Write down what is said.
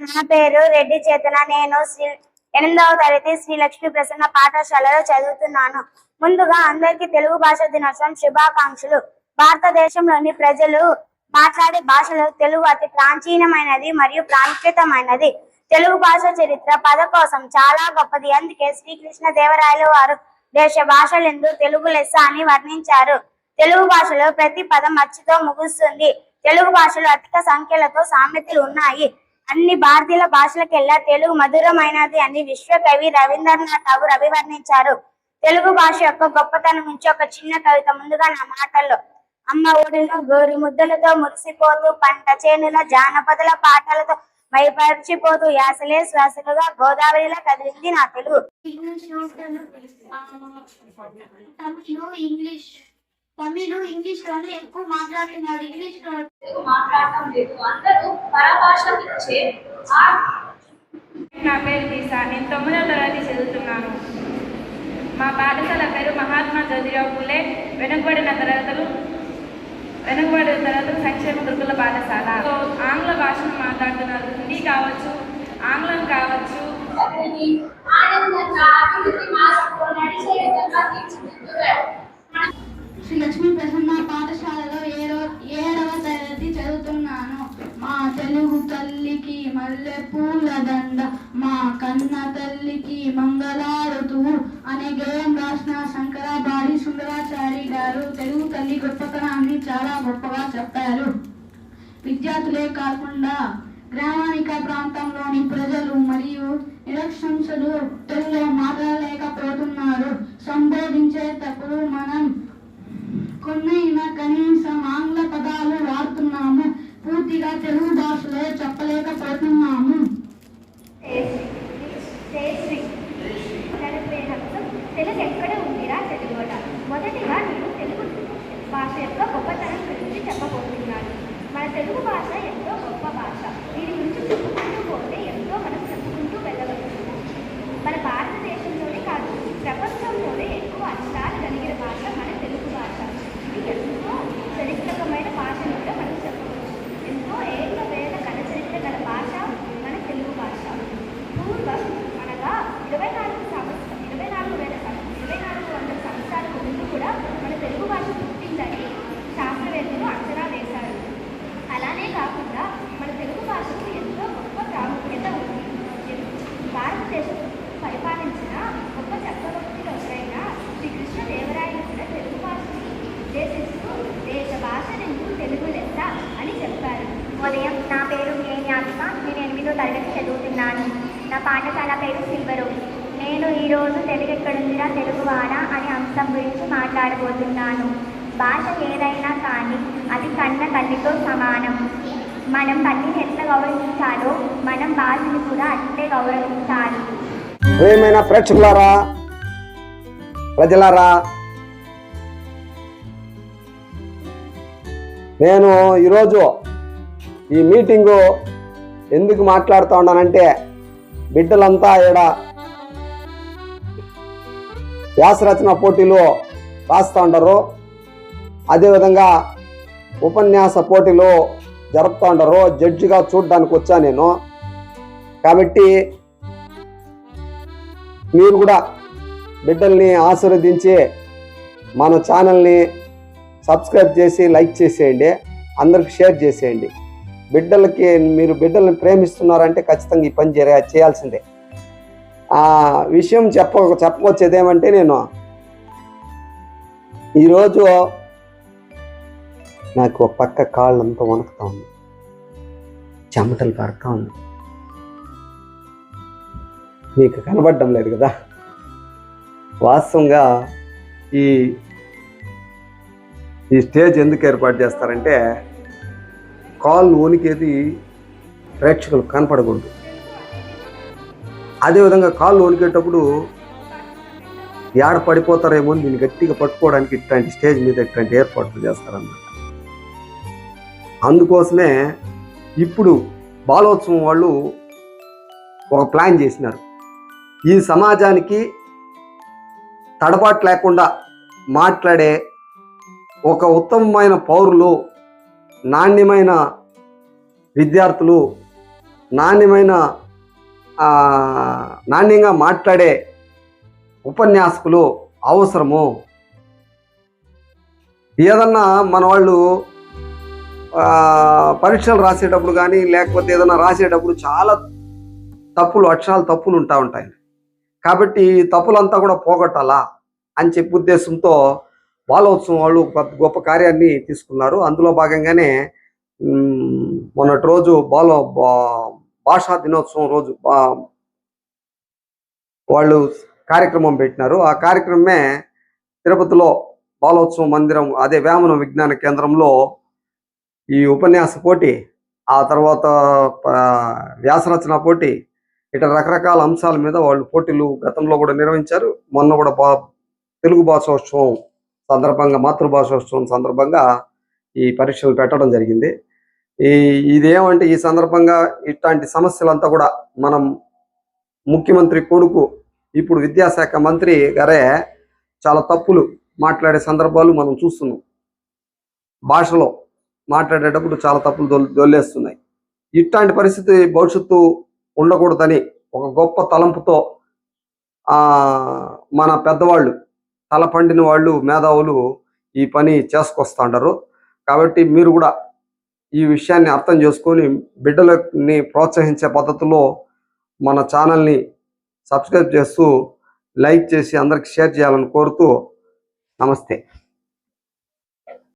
నా పేరు రెడ్డి చేతన. నేను శ్రీ ఎనిమిదవ తరగతి శ్రీ లక్ష్మీ ప్రసన్న పాఠశాలలో చదువుతున్నాను. ముందుగా అందరికీ తెలుగు భాష దినోత్సవం శుభాకాంక్షలు. భారతదేశంలోని ప్రజలు మాట్లాడే భాషలో తెలుగు అతి ప్రాచీనమైనది మరియు ప్రాముఖ్యతమైనది. తెలుగు భాష చరిత్ర పద కోసం చాలా గొప్పది. అందుకే శ్రీకృష్ణ దేవరాయలు వారు దేశ భాషలందు తెలుగు లెస్స అని వర్ణించారు. తెలుగు భాషలో ప్రతి పదం అచ్చుతో ముగుస్తుంది. తెలుగు భాషలో అధిక సంఖ్యలతో సామెతలు ఉన్నాయి. అన్ని భారతీయ భాషలకెల్లా తెలుగు మధురమైనది అని విశ్వకవి రవీంద్రనాథ్ ఠాగూర్ అభివర్ణించారు. తెలుగు భాష యొక్క గొప్పతనం నుంచి ఒక చిన్న కవిత ముందుగా నా మాటల్లో. అమ్మ ఒడిలో గోరి ముద్దలతో మురిసిపోతూ పంట చేనుల జానపదుల పాటలతో మైపరిచిపోతూ యాసలే శ్వాసలుగా గోదావరిలో కదిలింది నా తెలుగు. ఇంగ్లీష్. తమిళ్ ఇంగ్లీష్లోనే ఎక్కువ మాట్లాడుతున్నాడు ఇంగ్లీష్లో మాట్లాడటం లేదు. అందరూ పరభాషకు ఇచ్చే ఆ నా పేరు దీసా. నేను తొమ్మిదవ తరగతి చదువుతున్నాను. మా పాఠశాల పేరు మహాత్మా జ్యోతిరావు పూలే. వెనుకబడిన తరగతులు వెనుకబడిన తరగతులు సంక్షేమ గురుకుల పాఠశాల. ఆంగ్ల భాషను మాట్లాడుతున్నారు. హిందీ కావచ్చు ఆంగ్లం కావచ్చు. తెలుగు తల్లికి మల్లె పూల దండ మా కన్న తల్లికి మంగళారుతు అనే గేయం రాసిన శంకరాబాడి సుందరాచారి గారు తెలుగు తల్లి గొప్పతనాన్ని చాలా గొప్పగా చెప్పారు. విద్యార్థులే కాకుండా గ్రామానిక ప్రాంతంలోని ప్రజలు మరియు నిరక్షంసలు తెలుగులో మాట్లాడలేకపోతున్నారు. సంబోధించేటప్పుడు మనం కొన్నైనా కనీసం ఆంగ్ల పదాలు వాడుతున్నాము పూర్తిగా తెలుగు భాషలో చెప్పలేకపోతున్నాము తెలుగు ఎక్కడ ఉందిరా తెలుగుట మొదటిగా నేను తెలుగు భాష యొక్క గొప్పతనం గురించి చెప్పబోతున్నాను మన తెలుగు భాష ఎంతో గొప్ప భాష. దీని గురించి చెప్పుకుంటూ పోతే ఎంతో మనం చెప్పుకుంటూ వెళ్ళవచ్చు మన భారతదేశంలోనే కాదు ప్రపంచంలోనే ఎక్కువ అక్షరాలు కలిగిన భాష మన తెలుగు భాష ఇది ఎంతో చరిత్రకమైన భాష కూడా మనం చెప్పవచ్చు ఎంతో ఏళ్ళ వేల కథ చరిత్ర గల భాష మన తెలుగు భాష పూర్వం అనగా ఇరవై నాలుగు సంవత్సరం ఇరవై నాలుగు వేల సం- ఇరవై నాలుగు వందల సంవత్సరాలకు ముందు కూడా మన తెలుగు భాష పుట్టిందని శాస్త్రవేత్తలు అంచనా వేశారు అలానే కాకుండా మన తెలుగు భాషకు ఎంతో గొప్ప ప్రాముఖ్యత ఉంది భారతదేశం పరిపాలించిన గొప్ప చక్రవర్తిలో ఒకరైన శ్రీ కృష్ణదేవరాయలు కూడా తెలుగు భాషని ఉద్దేశిస్తూ దేశ భాష రెండు తెలుగు లెస్స అని చెప్పారు ఉదయం నా పేరు కే జ్ఞాపిక నేను ఎనిమిదో తరగతి చదువుతున్నాను నా పాఠశాల పేరు సిల్వరు. నేను ఈరోజు తెలుగు ఎక్కడుందిరా తెలుగువాడ అనే అంశం గురించి మాట్లాడబోతున్నాను. భాష ఏదైనా కానీ అది కన్న తల్లితో సమానం. మనం తల్లిని ఎంత గౌరవించాలో మనం భాషను కూడా అంతే గౌరవించాలి. ప్రియమైన ప్రేక్షకులారా ప్రజలారా నేను ఈరోజు ఈ మీటింగు ఎందుకు మాట్లాడుతూ ఉన్నానంటే బిడ్డలంతా ఈడ వ్యాసరచన పోటీలు రాస్తూ ఉంటారు అదేవిధంగా ఉపన్యాస పోటీలు జరుపుతూ ఉంటారు జడ్జిగా చూడడానికి వచ్చా నేను. కాబట్టి మీరు కూడా బిడ్డల్ని ఆశీర్వదించి మన ఛానల్ని సబ్స్క్రైబ్ చేసి లైక్ చేసేయండి. అందరికి షేర్ చేసేయండి. బిడ్డలకి మీరు బిడ్డల్ని ప్రేమిస్తున్నారంటే ఖచ్చితంగా ఈ పని చేయ చేయాల్సిందే. ఆ విషయం చెప్ప చెప్పవచ్చేది ఏమంటే నేను ఈరోజు నాకు ఒక పక్క కాళ్ళంతా వణుకుతా ఉంది. చెమటలు పడతా ఉంది. మీకు కనబడడం లేదు కదా? వాస్తవంగా ఈ ఈ స్టేజ్ ఎందుకు ఏర్పాటు చేస్తారంటే కాళ్ళు వణికేది ప్రేక్షకులు కనపడకూడదు. అదేవిధంగా కాళ్ళు వణికేటప్పుడు ఏడ పడిపోతారేమో అని దీన్ని గట్టిగా పట్టుకోవడానికి ఇట్లాంటి స్టేజ్ మీద ఇట్లాంటి ఏర్పాట్లు చేస్తారన్నమాట. అందుకోసమే ఇప్పుడు బాలోత్సవం వాళ్ళు ఒక ప్లాన్ చేసినారు. ఈ సమాజానికి తడబాటు లేకుండా మాట్లాడే ఒక ఉత్తమమైన పౌరులు నాణ్యమైన విద్యార్థులు నాణ్యమైన నాణ్యంగా మాట్లాడే ఉపన్యాసకులు అవసరము. ఏదన్నా మన వాళ్ళు పరీక్షలు రాసేటప్పుడు కానీ లేకపోతే ఏదైనా రాసేటప్పుడు చాలా తప్పులు అక్షరాలు తప్పులు ఉంటా ఉంటాయి. కాబట్టి తప్పులంతా కూడా పోగొట్టాలా అని చెప్పి ఉద్దేశంతో బాలోత్సవం వాళ్ళు గొప్ప కార్యాన్ని తీసుకున్నారు. అందులో భాగంగానే మొన్నటి రోజు బాలో బా- భాషా దినోత్సవం రోజు వాళ్ళు కార్యక్రమం పెట్టినారు. ఆ కార్యక్రమమే తిరుపతిలో బాలోత్సవం మందిరం అదే వేమన విజ్ఞాన కేంద్రంలో ఈ ఉపన్యాస పోటీ ఆ తర్వాత వ్యాసరచన పోటీ ఇట్లా రకరకాల అంశాల మీద వాళ్ళు పోటీలు గతంలో కూడా నిర్వహించారు. మొన్న కూడా బా తెలుగు భాషోత్సవం సందర్భంగా మాతృభాషోత్సవం సందర్భంగా ఈ పరీక్షలు పెట్టడం జరిగింది. ఈ ఇదేమంటే ఈ సందర్భంగా ఇట్లాంటి సమస్యలంతా కూడా మనం ముఖ్యమంత్రి కొడుకు ఇప్పుడు విద్యాశాఖ మంత్రి గారే చాలా తప్పులు మాట్లాడే సందర్భాలు మనం చూస్తున్నాం. భాషలో మాట్లాడేటప్పుడు చాలా తప్పులు దొల్ దొల్లేస్తున్నాయి. ఇట్లాంటి పరిస్థితి భవిష్యత్తు ఉండకూడదని ఒక గొప్ప తలంపుతో మన పెద్దవాళ్ళు తల పండిన వాళ్ళు మేధావులు ఈ పని చేసుకొస్తుంటారు. కాబట్టి మీరు కూడా ఈ విషయాన్ని అర్థం చేసుకొని బిడ్డలని ప్రోత్సహించే పద్ధతిలో మన ఛానల్ని సబ్స్క్రైబ్ చేస్తూ లైక్ చేసి అందరికి షేర్ చేయాలని కోరుతూ నమస్తే.